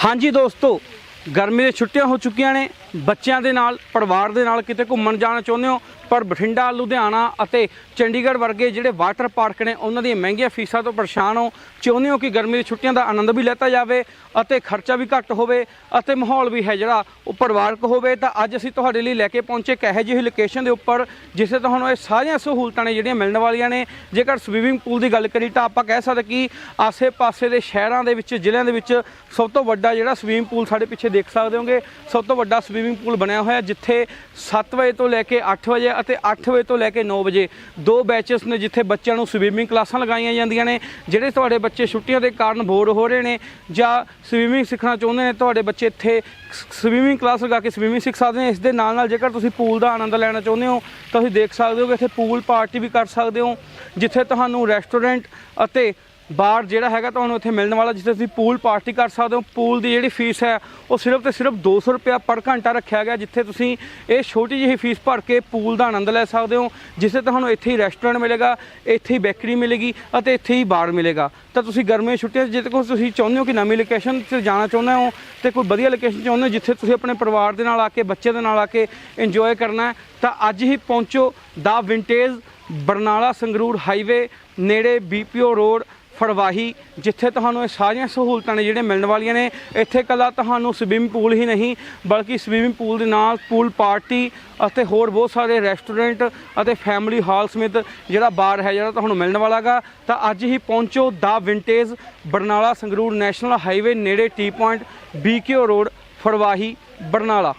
ਹਾਂਜੀ ਦੋਸਤੋ, ਗਰਮੀ ਦੀਆਂ ਛੁੱਟੀਆਂ ਹੋ ਚੁੱਕੀਆਂ ਨੇ, ਬੱਚਿਆਂ ਦੇ ਨਾਲ, ਪਰਿਵਾਰ ਦੇ ਨਾਲ ਕਿਤੇ ਘੁੰਮਣ ਜਾਣਾ ਚਾਹੁੰਦੇ ਹੋ ਪਰ ਬਠਿੰਡਾ, ਲੁਧਿਆਣਾ ਅਤੇ ਚੰਡੀਗੜ੍ਹ ਵਰਗੇ ਜਿਹੜੇ ਵਾਟਰ ਪਾਰਕ ਨੇ, ਉਹਨਾਂ ਦੀਆਂ ਮਹਿੰਗੀਆਂ ਫੀਸਾਂ ਤੋਂ ਪਰੇਸ਼ਾਨ ਹੋ, ਚਾਹੁੰਦੇ ਹੋ ਕਿ ਗਰਮੀ ਦੀਆਂ ਛੁੱਟੀਆਂ ਦਾ ਆਨੰਦ ਵੀ ਲੈਤਾ ਜਾਵੇ ਅਤੇ ਖਰਚਾ ਵੀ ਘੱਟ ਹੋਵੇ ਅਤੇ ਮਾਹੌਲ ਵੀ ਹੈ ਜਿਹੜਾ ਉਹ ਪਰਿਵਾਰਕ ਹੋਵੇ, ਤਾਂ ਅੱਜ ਅਸੀਂ ਤੁਹਾਡੇ ਲਈ ਲੈ ਕੇ ਪਹੁੰਚੇ ਇੱਕ ਇਹੋ ਜਿਹੀ ਲੋਕੇਸ਼ਨ ਦੇ ਉੱਪਰ, ਜਿੱਥੇ ਤੁਹਾਨੂੰ ਇਹ ਸਾਰੀਆਂ ਸਹੂਲਤਾਂ ਨੇ ਜਿਹੜੀਆਂ ਮਿਲਣ ਵਾਲੀਆਂ ਨੇ। ਜੇਕਰ ਸਵੀਮਿੰਗ ਪੂਲ ਦੀ ਗੱਲ ਕਰੀ ਤਾਂ ਆਪਾਂ ਕਹਿ ਸਕਦੇ ਕਿ ਆਸੇ-ਪਾਸੇ ਦੇ ਸ਼ਹਿਰਾਂ ਦੇ ਵਿੱਚ, ਜ਼ਿਲ੍ਹਿਆਂ ਦੇ ਵਿੱਚ ਸਭ ਤੋਂ ਵੱਡਾ ਜਿਹੜਾ ਸਵੀਮਿੰਗ ਪੂਲ ਸਾਡੇ ਪਿੱਛੇ ਦੇਖ ਸਕਦੇ ਹੋਗੇ। ਸਭ ਤੋਂ ਵੱਡਾ ਸਵੀਮਿੰਗ ਪੂਲ ਬਣਿਆ ਹੋਇਆ, ਜਿੱਥੇ 7 ਵਜੇ ਤੋਂ ਲੈ ਕੇ 8 ਵਜੇ ਅਤੇ 8 ਵਜੇ ਤੋਂ ਲੈ ਕੇ 9 ਵਜੇ ਦੋ ਬੈਚਸ ਨੇ ਜਿੱਥੇ ਬੱਚਿਆਂ ਨੂੰ ਸਵੀਮਿੰਗ ਕਲਾਸਾਂ ਲਗਾਈਆਂ ਜਾਂਦੀਆਂ ਨੇ, ਜਿਹੜੇ ਤੁਹਾਡੇ ਬੱਚੇ ਛੁੱਟੀਆਂ ਦੇ ਕਾਰਨ ਬੋਰ ਹੋ ਰਹੇ ਨੇ ਜਾਂ ਸਵੀਮਿੰਗ ਸਿੱਖਣਾ ਚਾਹੁੰਦੇ ਨੇ, ਤੁਹਾਡੇ ਬੱਚੇ ਇੱਥੇ ਸਵੀਮਿੰਗ ਕਲਾਸ ਲਗਾ ਕੇ ਸਵੀਮਿੰਗ ਸਿੱਖ ਸਕਦੇ ਨੇ, ਇਸ ਦੇ ਨਾਲ ਨਾਲ ਜੇਕਰ ਤੁਸੀਂ ਪੂਲ ਦਾ ਆਨੰਦ ਲੈਣਾ ਚਾਹੁੰਦੇ ਹੋ, ਤਾਂ ਤੁਸੀਂ ਦੇਖ ਸਕਦੇ ਹੋ ਕਿ ਇੱਥੇ ਪੂਲ ਪਾਰਟੀ ਵੀ ਕਰ ਸਕਦੇ ਹੋ, ਜਿੱਥੇ ਤੁਹਾਨੂੰ ਰੈਸਟੋਰੈਂਟ ਅਤੇ ਬਾਰ ਜਿਹੜਾ ਹੈਗਾ ਤੁਹਾਨੂੰ ਇੱਥੇ ਮਿਲਣ ਵਾਲਾ, ਜਿੱਥੇ ਤੁਸੀਂ ਪੂਲ ਪਾਰਟੀ ਕਰ ਸਕਦੇ ਹੋ ਪੂਲ ਦੀ ਜਿਹੜੀ ਫੀਸ ਹੈ, ਉਹ ਸਿਰਫ ਤੇ ਸਿਰਫ 200 ਰੁਪਇਆ ਪਰ ਘੰਟਾ ਰੱਖਿਆ ਗਿਆ, ਜਿੱਥੇ ਤੁਸੀਂ ਇਹ ਛੋਟੀ ਜਿਹੀ ਫੀਸ ਭਰ ਕੇ ਪੂਲ ਦਾ ਆਨੰਦ ਲੈ ਸਕਦੇ ਹੋ, ਜਿੱਥੇ ਤੁਹਾਨੂੰ ਇੱਥੇ ਹੀ ਰੈਸਟੋਰੈਂਟ ਮਿਲੇਗਾ, ਇੱਥੇ ਹੀ ਬੇਕਰੀ ਮਿਲੇਗੀ ਅਤੇ ਇੱਥੇ ਹੀ ਬਾਰ ਮਿਲੇਗਾ। ਤਾਂ ਤੁਸੀਂ ਗਰਮੀਆਂ ਛੁੱਟੀਆਂ 'ਚ ਜੇ ਕੋਈ ਤੁਸੀਂ ਚਾਹੁੰਦੇ ਹੋ ਕਿ ਨਵੀਂ ਲੋਕੇਸ਼ਨ 'ਤੇ ਜਾਣਾ ਚਾਹੁੰਦੇ ਹੋ ਤੇ ਕੋਈ ਵਧੀਆ ਲੋਕੇਸ਼ਨ ਚਾਹੁੰਦੇ ਹੋ, ਜਿੱਥੇ ਤੁਸੀਂ ਆਪਣੇ ਪਰਿਵਾਰ ਦੇ ਨਾਲ ਆ ਕੇ ਬੱਚੇ ਦੇ ਨਾਲ ਆ ਕੇ ਇੰਜੋਏ ਕਰਨਾ ਹੈ, ਤਾਂ ਅੱਜ ਹੀ ਪਹੁੰਚੋ ਦਾ ਵਿੰਟੇਜ ਬਰਨਾਲਾ ਸੰਗਰੂਰ ਹਾਈਵੇ ਨੇੜੇ ਬੀਪੀਓ ਰੋਡ ਫੜਵਾਹੀ, ਜਿੱਥੇ ਤੁਹਾਨੂੰ ਇਹ ਸਾਰੀਆਂ ਸਹੂਲਤਾਂ ਨੇ ਜਿਹੜੀਆਂ ਮਿਲਣ ਵਾਲੀਆਂ ਨੇ, ਇੱਥੇ ਕੱਲਾ ਤੁਹਾਨੂੰ ਸਵਿਮਿੰਗ ਪੂਲ ਹੀ ਨਹੀਂ, ਬਲਕਿ ਸਵਿਮਿੰਗ ਪੂਲ ਦੇ ਨਾਲ ਪੂਲ ਪਾਰਟੀ ਅਤੇ ਹੋਰ ਬਹੁਤ ਸਾਰੇ ਰੈਸਟੋਰੈਂਟ ਅਤੇ ਫੈਮਿਲੀ ਹਾਲ ਸਮੇਤ ਜਿਹੜਾ ਬਾਰ ਹੈ, ਜਿਹੜਾ ਤੁਹਾਨੂੰ ਮਿਲਣ ਵਾਲਾਗਾ, ਤਾਂ ਅੱਜ ਹੀ ਪਹੁੰਚੋ ਦਾ vintage Barnala Sangrur national highway ਨੇੜੇ T point BKO road Farwahi Barnala.